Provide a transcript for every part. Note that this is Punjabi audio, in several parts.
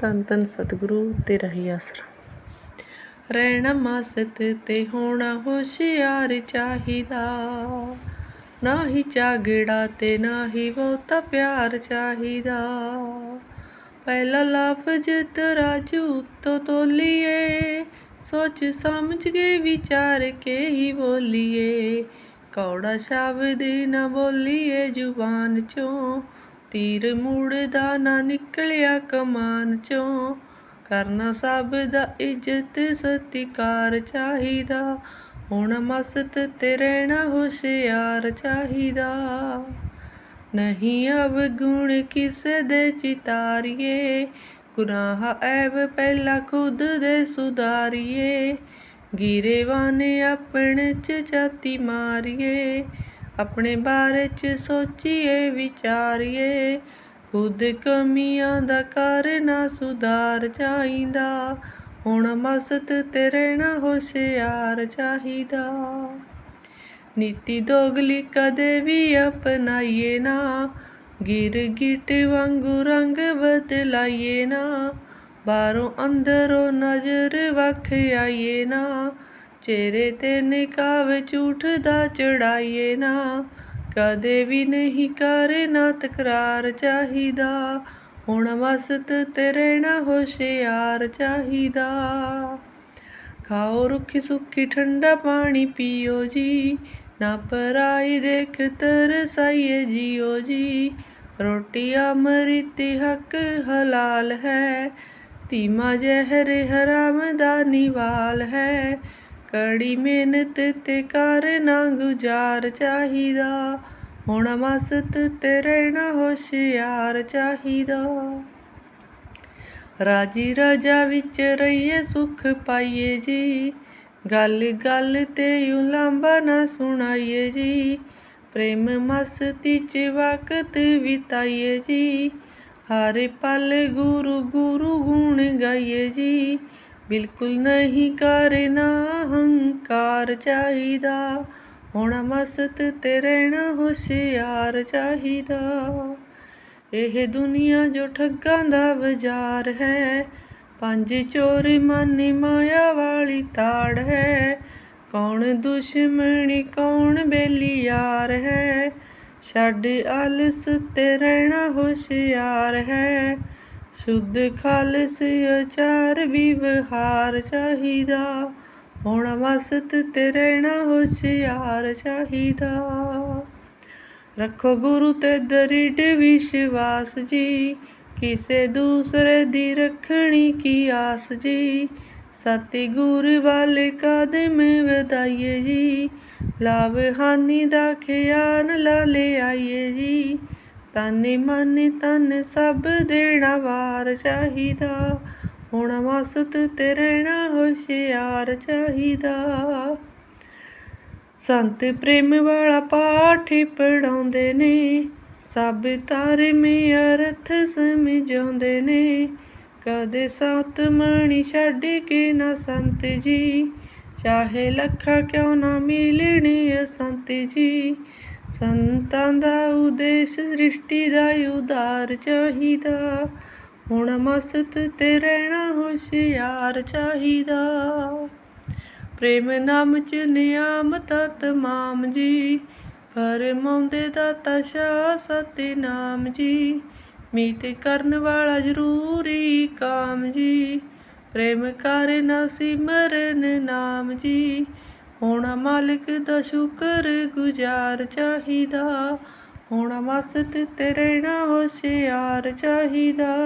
ਧੰਨ ਧੰਨ ਸਤਿਗੁਰੂ, ਤੇਰਾ ਹੀ ਆਸਰਾ। ਰਹਿਣਾ ਮਸਤ ਤੇ ਹੋਣਾ ਹੁਸ਼ਿਆਰ ਚਾਹੀਦਾ। ਨਾ ਹੀ ਝਗੜਾ ਤੇ ਨਾ ਹੀ ਬਹੁਤਾ ਪਿਆਰ ਚਾਹੀਦਾ। ਪਹਿਲਾ ਲਫ਼ਜ਼ ਤਰਾਜੂ ਤੋਂ ਤੋਲੀਏ, ਸੋਚ ਸਮਝ ਕੇ ਵਿਚਾਰ ਕੇ ਹੀ ਬੋਲੀਏ। ਕੌੜਾ ਸ਼ਬਦ ਨਾ ਬੋਲੀਏ, ਜ਼ੁਬਾਨ ਚੋਂ ਤੀਰ ਮੁੜਦਾ ਨਾ ਨਿਕਲਿਆ ਕਮਾਨ ਚੋਂ। ਕਰਨਾ ਸਭ ਦਾ ਇੱਜ਼ਤ ਸਤਿਕਾਰ ਚਾਹੀਦਾ। ਹੁਣ ਮਸਤ ਤੇ ਰਹਿਣਾ ਹੁਸ਼ਿਆਰ ਚਾਹੀਦਾ। ਨਹੀਂ ਅਵਗੁਣ ਕਿਸੇ ਦੇ ਚਿਤਾਰੀਏ। ਗੁਨਾਹ ਐਬ ਪਹਿਲਾ ਖੁਦ ਦੇ ਸੁਧਾਰੀਏ। ਗੀਰੇਵਾਨ ਆਪਣੇ ਚ ਛਾਤੀ ਮਾਰੀਏ। ਆਪਣੇ ਬਾਰੇ ਚ ਸੋਚੀਏ, ਵਿਚਾਰੀਏ। ਖੁਦ ਕਮੀਆਂ ਦਾ ਕਰਨਾ ਸੁਧਾਰ ਚਾਹੀਦਾ। ਹੁਣ ਮਸਤ ਤੇ ਰਹਿਣਾ ਹੁਸ਼ਿਆਰ ਚਾਹੀਦਾ। ਨੀਤੀ ਦੋਗਲੀ ਕਦੇ ਵੀ ਅਪਣਾਈਏ ਨਾ। ਗਿਰ ਗਿਟ ਵਾਂਗੂ ਰੰਗ ਬਦਲਾਈਏ ਨਾ। ਬਾਹਰੋਂ ਅੰਦਰੋਂ ਨਜ਼ਰ ਵੱਖ ਆਈਏ ਨਾ। ਚਿਹਰੇ ਤੇ ਨਿਕਾਬ ਝੂਠ ਦਾ ਚੜਾਈਏ ਨਾ। ਕਦੇ ਵੀ ਨਹੀਂ ਕਰਨਾ ਤਕਰਾਰ ਚਾਹੀਦਾ। ਹੁਣ ਮਸਤ ਤੇ ਰਹਿਣਾ ਹੁਸ਼ਿਆਰ ਚਾਹੀਦਾ। ਖਾਓ ਰੁੱਖੀ ਸੁੱਖੀ ਠੰਡਾ ਪਾਣੀ ਪੀਓ ਜੀ। ਨਾ ਪਰਾਈ ਦੇਖ ਤਰਸਾਈਏ ਜੀਓ ਜੀ। ਰੋਟੀ ਅਮ੍ਰਿਤ ਹੱਕ ਹਲਾਲ ਹੈ। ਧੀਮਾ ਜ਼ਹਿਰ ਹਰਾਮ ਦਾ ਨਿਵਾਲ ਹੈ। ਕੜੀ ਮਿਹਨਤ ਤੇ ਕਰਨਾ ਗੁਜ਼ਾਰ ਚਾਹੀਦਾ। ਹੁਣ ਮਸਤ ਤੇ ਰਹਿਣਾ ਹੋਸ਼ਿਆਰ ਚਾਹੀਦਾ। ਰਾਜੀ ਰਾਜਾ ਵਿੱਚ ਰਹੀਏ ਸੁਖ ਪਾਈਏ ਜੀ। ਗੱਲ ਗੱਲ ਤੇ ਲਾਂਬਾ ਨਾ ਸੁਣਾਈਏ ਜੀ। ਪ੍ਰੇਮ ਮਸਤੀ ਚ ਵਕਤ ਬਿਤਾਈਏ ਜੀ। ਹਰ ਪਲ ਗੁਰੂ ਗੁਰੂ ਗੁਣ ਗਾਈਏ ਜੀ। ਬਿਲਕੁਲ ਨਹੀਂ ਕਰਨਾ ਹੰਕਾਰ ਚਾਹੀਦਾ। ਹੁਣ ਮਸਤ ਤੇ ਰਹਿਣਾ ਹੁਸ਼ਿਆਰ ਚਾਹੀਦਾ। ਇਹ ਦੁਨੀਆ ਜੋ ਠੱਗਾਂ ਦਾ ਬਾਜ਼ਾਰ ਹੈ, ਪੰਜ ਚੋਰ ਮਨ ਮਾਇਆ ਵਾਲੀ ਤਾੜ ਹੈ। ਕੌਣ ਦੁਸ਼ਮਣੀ, ਕੌਣ ਬੇਲੀ ਯਾਰ ਹੈ। ਛੱਡ ਆਲਸ ਤੇ ਰਹਿਣਾ ਹੁਸ਼ਿਆਰ ਹੈ। ਸੁੱਧ ਖਾਲਸ ਅਚਾਰ ਵਿਵਹਾਰ ਚਾਹੀਦਾ। ਹੁਣ ਮਸਤ ਤੇ ਰਹਿਣਾ ਹੁਸ਼ਿਆਰ ਚਾਹੀਦਾ। ਰੱਖੋ ਗੁਰੂ ਤੇ ਦਰਿੜ ਵਿਸ਼ਵਾਸ ਜੀ। ਕਿਸੇ ਦੂਸਰੇ ਦੀ ਰੱਖਣੀ ਕੀ ਆਸ ਜੀ। ਸਤਿਗੁਰ ਵਾਲੇ ਕਦਮ ਵਧਾਈਏ ਜੀ। ਲਾਭ ਹਾਨੀ ਦਾ ਖਿਆਲ ਲਾ ਲੈ ਆਈਏ ਜੀ। ਤਨ ਮਨ ਤਨ ਸਭ ਦੇਣਾ ਵਾਰ ਚਾਹੀਦਾ। ਹੁਣ ਮਸਤ ਤੇ ਰਹਿਣਾ ਹੋਸ਼ਿਆਰ ਚਾਹੀਦਾ। ਸੰਤ ਪ੍ਰੇਮ ਵਾਲਾ ਪਾਠ ਪੜਾਉਂਦੇ ਨੇ। ਸਭ ਧਰਮੀ ਅਰਥ ਸਮਝਾਉਂਦੇ ਨੇ। ਕਦੇ ਸਤ ਮਣੀ ਛੱਡ ਕੇ ਨਾ ਸੰਤ ਜੀ। ਚਾਹੇ ਲੱਖਾਂ ਕਿਉਂ ਨਾ ਮਿਲਣੇ ਸੰਤ ਜੀ। ਸੰਤਾਂ ਦਾ ਉਦੇਸ਼ ਸ੍ਰਿਸ਼ਟੀ ਦਾ ਉਦਾਰ ਚਾਹੀਦਾ। ਹੁਣ ਮਸਤ ਤੇ ਰਹਿਣਾ ਹੁਸ਼ਿਆਰ ਚਾਹੀਦਾ। ਪ੍ਰੇਮ ਨਾਮ ਚ ਨਿਆਮਤਾਂ ਤਮਾਮ ਜੀ ਫਰਮਾਉਂਦੇ ਦਾਤਾ ਸ਼ਾਹ ਸਤਿਨਾਮ ਜੀ। ਮੀਤ ਕਰਨ ਵਾਲਾ ਜ਼ਰੂਰੀ ਕਾਮ ਜੀ, ਪ੍ਰੇਮ ਕਰ ਨਾ ਸਿਮਰਨ ਨਾਮ ਜੀ। ਹੋਣਾ ਮਾਲਕ ਦਾ ਸ਼ੁਕਰ ਗੁਜ਼ਾਰ ਚਾਹੀਦਾ। ਹੋਣਾ ਮਸਤ ਤੇ ਰਹਿਣਾ ਹੁਸ਼ਿਆਰ ਚਾਹੀਦਾ।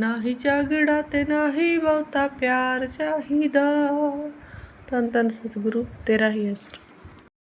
ਨਾ ਹੀ ਝਗੜਾ ਤੇ ਨਾ ਹੀ ਬਹੁਤਾ ਪਿਆਰ ਚਾਹੀਦਾ। ਧੰਨ ਧੰਨ ਸਤਿਗੁਰੂ, ਤੇਰਾ ਹੀ ਅਸਰ।